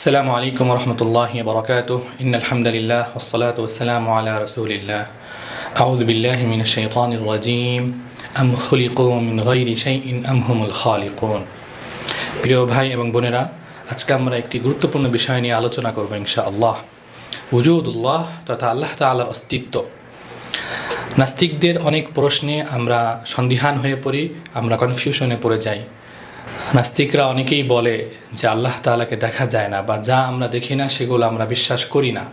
আসসালামু আলাইকুম রহমতুল্লাহ বরকাত ইন আলহামদুলিল্লাহ ওসলাত ওসালাম আলা রসুলিল্লাহ। আউদ বিল্লাহ মিন শৈতান রাজিম। আম খলিকুম মিন গৈরি শাইন আম হুমুল খালিকুন। প্রিয় ভাই এবং বোনেরা, আজকে আমরা একটি গুরুত্বপূর্ণ বিষয় নিয়ে আলোচনা করব ইনশা আল্লাহ উজুদুল্লাহ তথা আল্লাহ তালার অস্তিত্ব। নাস্তিকদের অনেক প্রশ্নে আমরা সন্দিহান হয়ে পড়ি, আমরা কনফিউশনে পড়ে যাই। নাস্তিকরা অনেকেই বলে যে আল্লাহ তাআলাকে দেখা যায় না বা যা আমরা দেখি না, সেগুলো আমরা বিশ্বাস করি না।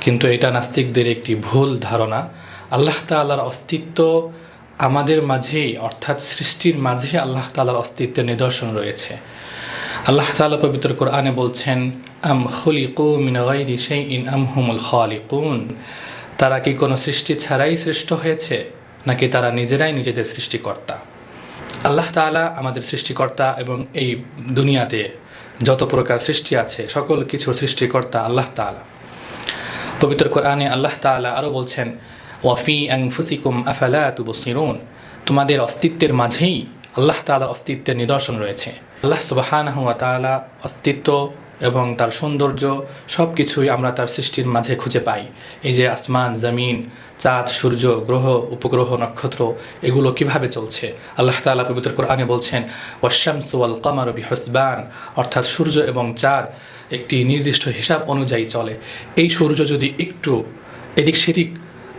কিন্তু এটা নাস্তিকদের একটি ভুল ধারণা। আল্লাহ তাআলার অস্তিত্ব আমাদের মাঝেই, অর্থাৎ সৃষ্টির মাঝে আল্লাহ তাআলার অস্তিত্বের নিদর্শন রয়েছে। আল্লাহ তাআলা পবিত্র কোরআনে বলছেন, আম খুলিকু মিন গাইরি শাইইন আম হুমুল খালিকুন? তারা কি কোনো সৃষ্টি ছাড়াই সৃষ্ট হয়েছে, নাকি তারা নিজেরাই নিজেদের সৃষ্টিকর্তা? আল্লাহ তালা আমাদের সৃষ্টিকর্তা এবং এই দুনিয়াতে যত প্রকার সৃষ্টি আছে, সকল কিছু সৃষ্টিকর্তা আল্লাহ তালা পবিত্র কোরআনে আল্লাহ তালা আরও বলছেন ওয়াফি আংফুসিকুম আফালা তুবসিরুন? তোমাদের অস্তিত্বের মাঝেই আল্লাহ তালার অস্তিত্বের নিদর্শন রয়েছে। আল্লাহ সুবাহান হুয়া তাআলা অস্তিত্ব এবং তার সৌন্দর্য সব কিছুই আমরা তার সৃষ্টির মাঝে খুঁজে পাই। এই যে আসমান, জমিন, চাঁদ, সূর্য, গ্রহ, উপগ্রহ, নক্ষত্র, এগুলো কীভাবে চলছে? আল্লাহ তাআলা পবিত্র কোরআনে বলছেন ওয়াশামসু ওয়াল কামারু বিহসবান অর্থাৎ সূর্য এবং চাঁদ একটি নির্দিষ্ট হিসাব অনুযায়ী চলে। এই সূর্য যদি একটু এদিক সেদিক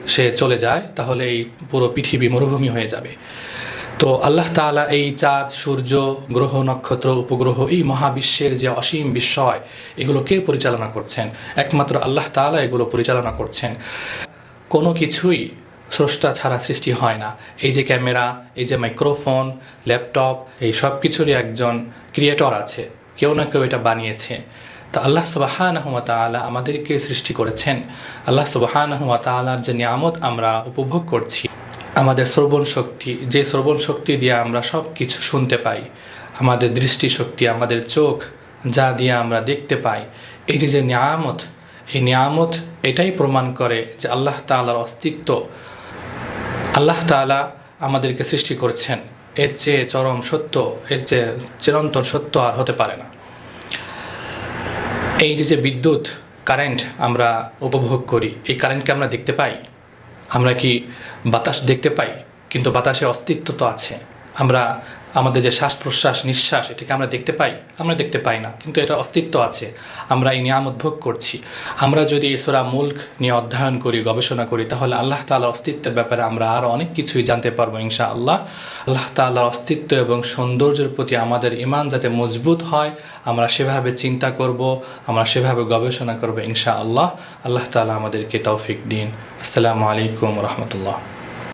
সে চলে যায়, তাহলে এই পুরো পৃথিবী মরুভূমি হয়ে যাবে। তো আল্লাহ তাআলা এই চাঁদ, সূর্য, গ্রহ, নক্ষত্র, উপগ্রহ, এই মহাবিশ্বের যে অসীম বিস্ময়, এগুলো কে পরিচালনা করছেন? একমাত্র আল্লাহ তাআলা এগুলো পরিচালনা করছেন। কোনো কিছুই স্রষ্টা ছাড়া সৃষ্টি হয় না। এই যে ক্যামেরা, এই যে মাইক্রোফোন, ল্যাপটপ, এই সব কিছুরই একজন ক্রিয়েটর আছে। কেউ না কেউ এটা বানিয়েছে। তা আল্লাহ সুবাহান তালা আমাদেরকে সৃষ্টি করেছেন। আল্লাহ সুবাহান তালার যে নিয়ামত আমরা উপভোগ করছি আমাদের শ্রবণ শক্তি, যে শ্রবণ শক্তি দিয়ে আমরা সব কিছু শুনতে পাই, আমাদের দৃষ্টিশক্তি, আমাদের চোখ যা দিয়ে আমরা দেখতে পাই, এই যে যে নিয়ামত, এই নিয়ামত এটাই প্রমাণ করে যে আল্লাহ তালার অস্তিত্ব। আল্লাহ তালা আমাদেরকে সৃষ্টি করেছেন। এর চেয়ে চরম সত্য, এর চেয়ে চিরন্তন সত্য আর হতে পারে না। এই যে যে বিদ্যুৎ কারেন্ট আমরা উপভোগ করি, এই কারেন্টকে আমরা দেখতে পাই? আমরা কি বাতাস দেখতে পাই? কিন্তু বাতাসের অস্তিত্ব তো আছে। আমরা আমাদের যে শ্বাস প্রশ্বাস নিঃশ্বাস, এটাকে আমরা দেখতে পাই? আমরা দেখতে পাই না, কিন্তু এটা অস্তিত্ব আছে। আমরা এই নিয়ামত ভোগ করছি। আমরা যদি সোরা মুল্ক নিয়ে অধ্যয়ন করি, গবেষণা করি, তাহলে আল্লাহ তালার অস্তিত্বের ব্যাপারে আমরা আরও অনেক কিছুই জানতে পারব ইনশা আল্লাহ আল্লাহ তাল্লার অস্তিত্ব এবং সৌন্দর্যের প্রতি আমাদের ইমান যাতে মজবুত হয়, আমরা সেভাবে চিন্তা করব, আমরা সেভাবে গবেষণা করব ইনশা আল্লাহ আল্লাহ তালা আমাদেরকে তৌফিক দিন। আসসালামু আলাইকুম রহমতুল্লাহ।